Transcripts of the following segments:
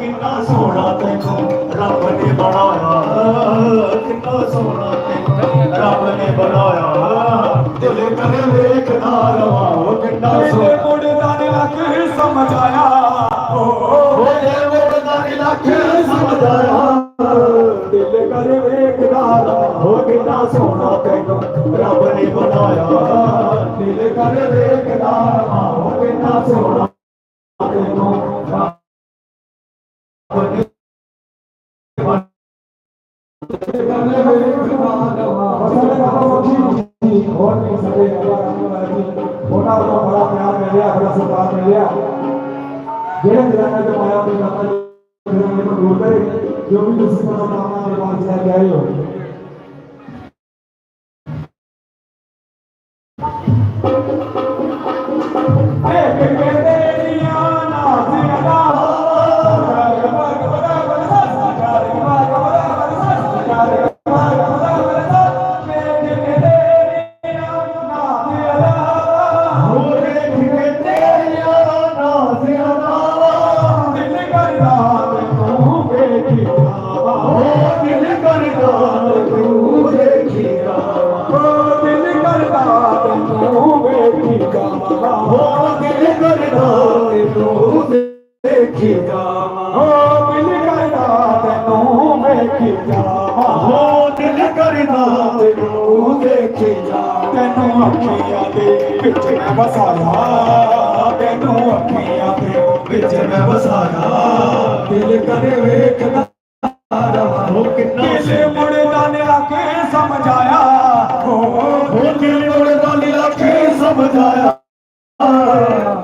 کتنا سونا دیکھو رب نے بنایا کتنا سونا دیکھو رب نے بنایا دل کر دیکھ داروا کتنا ہو کتنا سونا تینو رب نے بنایا دل کر دیکھنا ہو کتنا سونا تینو رب نے بڑا بڑا پیار ملیا بڑا سرکار ملیا وسایا تینوں اپنی آپ بچ میں وسایا دل کرے ویکھنا کسے مردہ نے آکے سمجھایا کسے مردہ نے آکے سمجھایا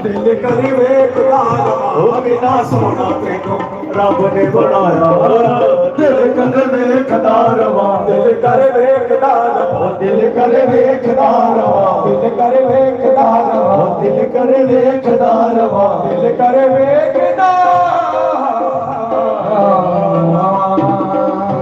دل قریب ایک بنا سونا تینو رب نے بنایا دل قریب ایک داروا دل قریب ایک داروا دل قریب ایک داروا دل قریب ایک داروا دل قریب ایک داروا دل قریب ایک